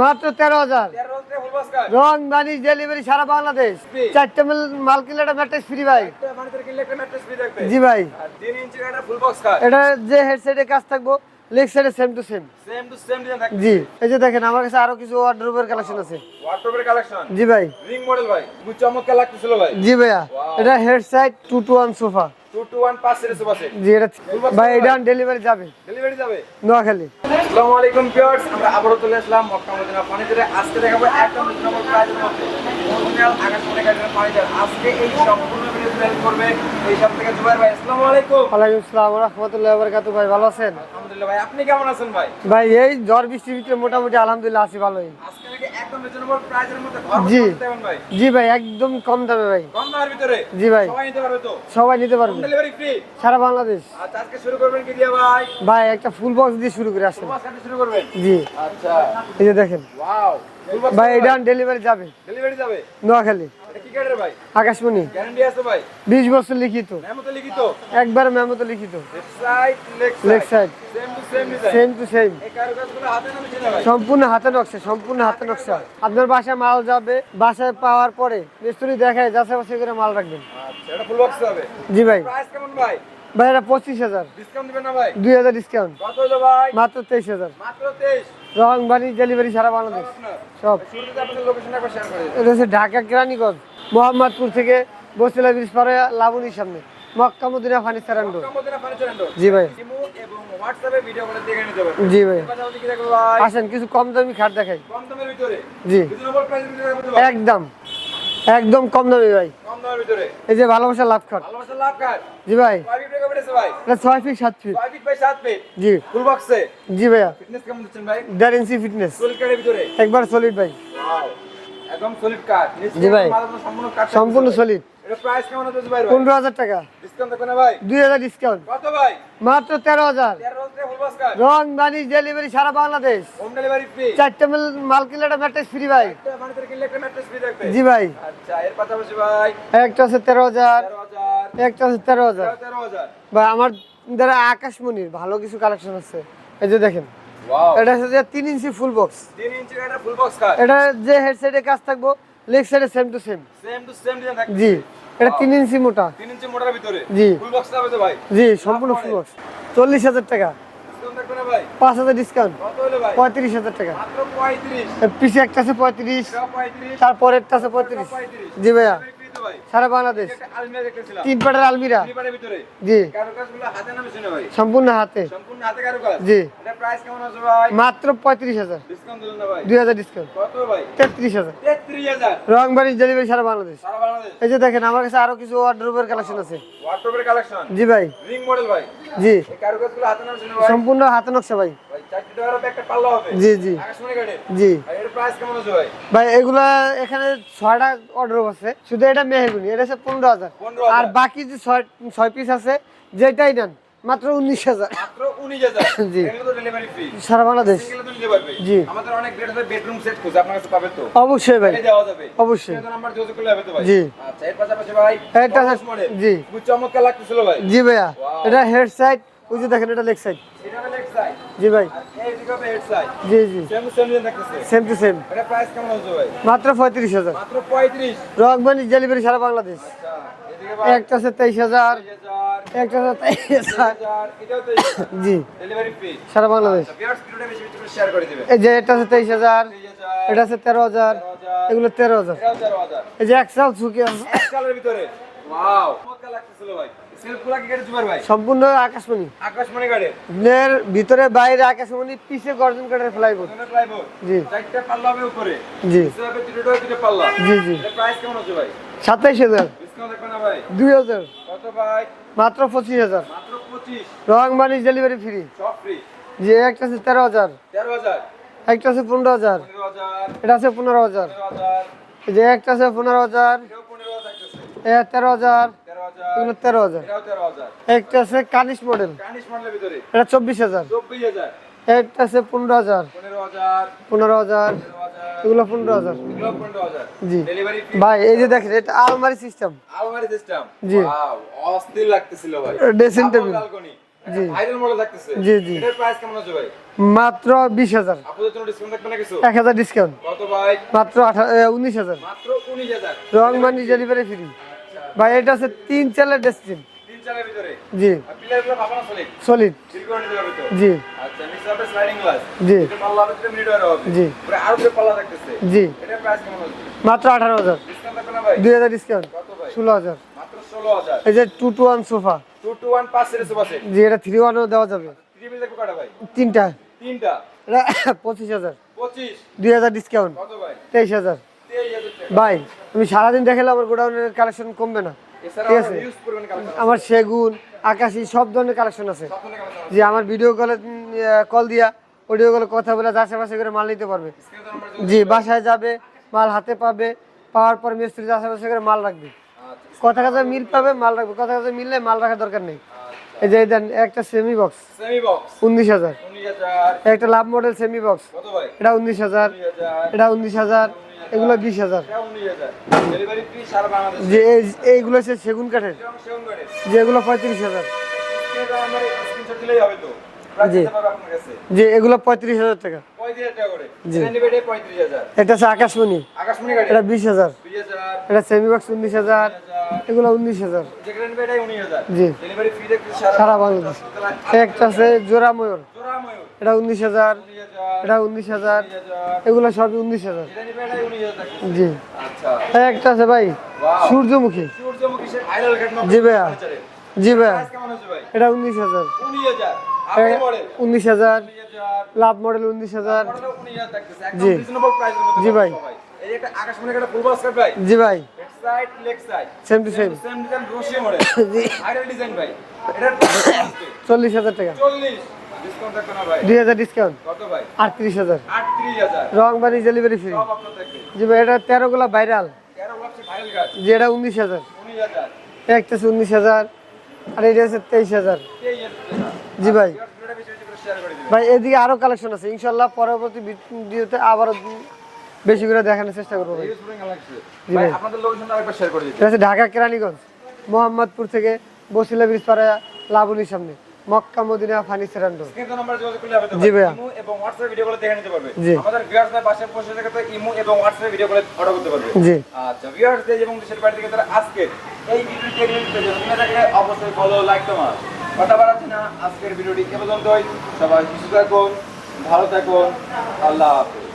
মাত্র তেরো হাজার। রং বানিশ ডেলিভারি সারা বাংলাদেশ। চারটে মাল মাল কিনলে একটা ম্যাট্রেস ফ্রি ভাই। জি ভাই। এটা যে হেডসেটে কাজ থাকব লেগ সাইডে same to same same to same design থাকবে। জি এই যে দেখেন আমার কাছে আরও কিছু ওয়ার্ডরোবের কালেকশন আছে। ওয়ার্ডরোবের কালেকশন জি ভাই। রিং মডেল ভাই। খুব চমৎকার লাগতেছিল ভাই। জি ভাইয়া। এটা head side two sofa 2 two 1 পাঁচ সিরিজ আছে জি এটা ভাই এটা ডেলিভারি যাবে। ডেলিভারি যাবে? নোয়াখালী। আসসালামু আলাইকুম ভিউয়ার্স আমরা আবারো চলে আসলাম মক্কা মদিনা ফার্নিচারে আজকে দেখাবো একদম রিজনেবল প্রাইসের মধ্যে। অরিজিনাল আকাশমণি কাঠের ফার্নিচার আজকে এই সম্পূর্ণ ভিডিও হেল্প করবে এই সব থেকে জুবাইর ভাই। আসসালামু আলাইকুম ওয়ালাইকুম আসসালাম রহমতুল্লাহ বরকাতু ভাই ভালো আছেন? আলহামদুলিল্লাহ ভাই আপনি কেমন আছেন ভাই? ভাই এই ঝড় বৃষ্টির ভিতরে মোটামুটি আলহামদুলিল্লাহ আছি ভালোই। আজকে একদম রিজনেবল প্রাইসের মধ্যে ঘর জি। ভাই। জি ভাই একদম কম দামে ভাই। কম দামের ভিতরে জি ভাই। সবাই নিতে পারবে তো? সবাই নিতে পারবে। ডেলিভারি ফ্রি সারা বাংলাদেশ। আচ্ছা আজকে শুরু করবেন কি দিয়ে ভাই? ভাই একটা ফুল বক্স দিয়ে শুরু করে আসেন। তোমার শুরু করবেন? জি। আচ্ছা। এই যে দেখেন। ওয়াও ভাই এটা ডেলিভারি যাবে। ডেলিভারি যাবে? নোয়াখালী। আকাশমণি। গ্যারান্টি আছে ভাই? বিশ বছর লিখিত। লিখিত? একবার লিখিত। Leg leg side same to same সম্পূর্ণ হাতে নকশা সম্পূর্ণ হাতে নকশা। আপনার বাসায় মাল যাবে বাসায় পাওয়ার পরে মিস্ত্রি দেখায় যাচাই বাছাই করে মাল রাখবেন। আচ্ছা এটা ফুল বক্স হবে। জি ভাই। প্রাইস কেমন ভাই? ভাই এটা পঁচিশ হাজার। ডিসকাউন্ট দিবেন না ভাই? দুই হাজার ডিসকাউন্ট কত হলো ভাই? মাত্র তেইশ হাজার। মাত্র 23 রং বাড়ি ডেলিভারি সারা বাংলাদেশ। সব। এটা হচ্ছে ঢাকা কেরানীগঞ্জ। মোহাম্মদপুর থেকে বসিলা ব্রিজ পারে লাবণীর সামনে। মক্কা মদিনা ফার্নিচার এন্ড জি ভাই। জি ভাই। আসেন কিছু কম দামি খাট দেখাই। কম দামের ভিতরে। জি? একদম। একদম কম দামি ভাই। কম দামের ভিতরে। এই যে ভালোবাসা লাভ খাট। ভালোবাসা লাভ কার্ড জি ভাই। ছয় ফিট সাত ফিট 5 ফিট বাই 7 ফিট জি। ফুল বক্সে জি ভাইয়া। দেড় ইঞ্চি ফিটনেস সোলিড কার্ডের ভিতরে? একবার সলিড ভাই। একদম সলিড জি ভাই। সম্পূর্ণ কার্ড সম্পূর্ণ সলিড এটা প্রাইস কেমন হচ্ছে ভাই? পনেরো হাজার টাকা। ডিসকাউন্ট ভাই? হাজার ডিসকাউন্ট কত ভাই? মাত্র তেরো হাজার। 13 রোজে ফুল বক্স কার্ড রং বানিশ ডেলিভারি সারা বাংলাদেশ। হোম ডেলিভারি ফ্রি চারটে মাল মাল কিনলে ম্যাট্রেস ফ্রি ভাই। একটা মানুষের কিনলে একটা ম্যাট্রেস ফ্রি থাকবে। জি ভাই। আচ্ছা এর পাশাপাশি ভাই? একটা আছে তেরো হাজার। 13000 একটা আছে তেরো হাজার। 13000 ভাই আমার দ্বারা আকাশমণির ভালো কিছু কালেকশন আছে। এই যে দেখেন। এটা হচ্ছে তিন ইঞ্চি ফুল বক্স 3 ইঞ্চি একটা ফুল বক্স কার্ড এটা যে হেডসেটে কাজ থাকব লেগ সাইডে same to same same to same design থাকবে। জি এটা তিন ইঞ্চি মোটা। 3 ইঞ্চি মোটার ভিতরে। জি। ফুল বক্স হবে তো ভাই? জি সম্পূর্ণ ফুল বক্স চল্লিশ হাজার টাকা। পাঁচ হাজার ডিসকাউন্ট পঁয়ত্রিশ হাজার টাকা। মাত্র 35 পিছে একটা আছে পঁয়ত্রিশ। এটা 35 তারপরেরটা আছে পঁয়ত্রিশ। জি ভাইয়া। সারা বাংলাদেশ। তিন পাটের আলমিরা। জি। সম্পূর্ণ হাতে। জি। মাত্র পঁয়ত্রিশ হাজার। দুই হাজার ডিসকাউন্ট তেত্রিশ হাজার। 33000 রং বাড়ি ডেলিভারি সারা বাংলাদেশ। এই যে দেখেন আমার কাছে আরও কিছু ওয়ার্ড্রোবের কালেকশন আছে। জি ভাই। রিং মডেল ভাই। জি। সম্পূর্ণ হাতে নকশা ভাই। জি জি। জি। ভাই এগুলা এখানে ছয়টা অর্ডার আছে। শুধু এটা মেহেগুনি এটা হচ্ছে পনেরো হাজার। আর বাকি যে ছয় ছয় পিস আছে যেটাই নেন মাত্র উনিশ হাজার। জি। সারা বাংলাদেশ। জি। আমাদের অনেক গ্রেড আছে বেডরুম সেট খুঁজে আপনার কাছে পাবে তো। অবশ্যই ভাই। অবশ্যই। জি। আচ্ছা এটা জি। চমৎকার লাগতেছিল ভাই। জি ভাইয়া। এটা হেড সাইড ওই যে দেখেন এটা লেগ সাইড জি ভাই। জি জি। সেম টু সেম মাত্র পঁয়ত্রিশ হাজার। মাত্র 35 রং বানিশ ডেলিভারি সারা বাংলাদেশ। আচ্ছা একটা আছে তেইশ হাজার। 3000 একটা আছে তেইশ হাজার 3000 এটাও তো জি। সারা বাংলাদেশ। এই যে এটা আছে তেইশ হাজার, এটা আছে তেরো হাজার, এগুলো তেরো হাজার। এই যে একশো ঝুঁকি আছে। এক কালারের ভিতরে ওয়াও চমৎকার লাগতেছিল ভাই। সেলফগুলা কি কেটে জুবার ভাই? সম্পূর্ণ আকাশমণি। আকাশমণি গাড়ির এর ভিতরে বাইরে আকাশমণি পিছে গর্জন কাঠের ফ্লাইবোর্ড দুটো প্লাইবোর্ড জি। চারটা পাল্লা হবে উপরে। জি। নিচে হবে দুটো দুটো পাল্লা। জি জি। প্রাইস কেমন হচ্ছে ভাই? সাতাইশ হাজার। ডিসকাউন্ট দেখবেন না ভাই? দুই হাজার। মাত্র পঁচিশ হাজার। রং বানিশ ডেলিভারি ফ্রি সব যে একটা আছে তেরো হাজার। একটা আছে পনেরো হাজার। এটা আছে পনেরো হাজার। যে একটা আছে পনেরো হাজার এটাও 15000 থাকতেছে এ তেরো হাজার। 13000 এগুলো তেরো হাজার। একটা আছে কানিশ মডেল। এটা চব্বিশ হাজার। একটা আছে পনেরো হাজার। পনেরো হাজার। এগুলো পনেরো হাজার। জি। ভাই এই যে দেখেন এটা আলমারি সিস্টেম আলমারি সিস্টেম জি। অস্থির লাগতেছিল ভাই। ড্রেসিং টেবিল জি। জি, জি। মাত্র বিশ হাজার। এক হাজার ডিসকাউন্ট মাত্র উনিশ হাজার। রং মানি ডেলিভারি ফ্রি ভাই এটা হচ্ছে তিন চালের ডেস্টিন জি। সলিড জি। আচ্ছা জি। জি। জি। মাত্র আঠারো হাজার। দুই হাজার ডিসকাউন্ট ষোলো হাজার। এই যে টু টু ওয়ান সোফা জি এটা থ্রি ওয়ানও দেওয়া যাবে। তিনটা। পঁচিশ হাজার। দুই হাজার ডিসকাউন্ট তেইশ হাজার। ভাই আমি সারাদিন দেখালে আমার গোডাউনের কালেকশন কমবে না। ঠিক আছে। আমার সেগুন আকাশি সব ধরনের কালেকশন আছে। যে আমার ভিডিও কলে কল দিয়া অডিও কলে কথা বলে আশেপাশে করে মাল নিতে পারবে। জি বাসায় যাবে মাল হাতে পাবে পাওয়ার পর মিস্ত্রি আশেপাশে করে মাল রাখবে। আচ্ছা কথা কথা মিল পাবে মাল রাখবে। কথা কথা মিললে মাল রাখার দরকার নেই। এই যে দেন একটা সেমি বক্স উনিশ হাজার। একটা লাভ মডেল সেমি বক্স এটা উনিশ হাজার। এটা উনিশ হাজার। এগুলো বিশ হাজার। যে এই- এইগুলো আছে সেগুন কাঠের। যে এগুলো পঁয়ত্রিশ হাজার। যে এগুলো পঁয়ত্রিশ হাজার টাকা। হচ্ছে আকাশমণি। এটা বিশ হাজার। এটা সেমিবক্স উনিশ হাজার। এগুলো উনিশ হাজার। জি। সারা বাংলাদেশ। একটা আছে জোড়া ময়ূর এটা উনিশ হাজার। এটা উনিশ হাজার। এগুলো সবই উনিশ হাজার। জি। আচ্ছা একটা আছে ভাই সূর্যমুখী। জি ভাইয়া। জি ভাইয়া। এটা উনিশ হাজার। উনিশ হাজার। লাভ মডেল উনিশ হাজার। জি। জি ভাই। জি ভাই। Side leg side same to same same design রশি ভাই চল্লিশ হাজার টাকা। 40 ডিসকাউন্ট থাকবে না ভাই। দুই হাজার ডিসকাউন্ট কত ভাই? আটত্রিশ হাজার। 38000 রং বাড়ি ডেলিভারি ফ্রি সব আপনার থাকবে জি ভাই এটা গুলা ভাইরাল 13 বক্স ভাইরাল গাছ। জি এটা উনিশ হাজার। 19000 একটা আছে উনিশ হাজার। আর এটা হাজার। 23000 জি ভাই। ভাই এদিকে আরও কালেকশন আছে। ইনশাল্লাহ পরবর্তী ভিডিওতে আবারও বেশি করে দেখানোর চেষ্টা করব ভাই। আপনাদের ঢাকা, কেরানীগঞ্জ, মোহাম্মদপুর থেকে বসিলা ব্রিজ পাড়া লাবুনির সামনে, মক্কা, মদিনা ফার্নিচার হবে জি ভাইয়া। এবং হোয়াটসঅ্যাপ ভিডিও কলে দেখে নিতে পারবে জি। আমাদের ভিউয়ার্স ভাই পাশে বসে থেকে তো ইমো এবং হোয়াটসঅ্যাপ ভিডিও কলে অর্ডার করতে পারবে জি আচ্ছা ভিউয়ার্স দেশ এবং দেশের বাইরে থেকে তারা আজকে এই ভিডিওটি দেখে নিতে থাকলে অবশ্যই ফলো লাইক তোমার কথা বাড়াচ্ছি না আজকের ভিডিওটি এ পর্যন্তই সবাই সুস্থ থাকুন ভালো থাকুন আল্লাহ হাফেজ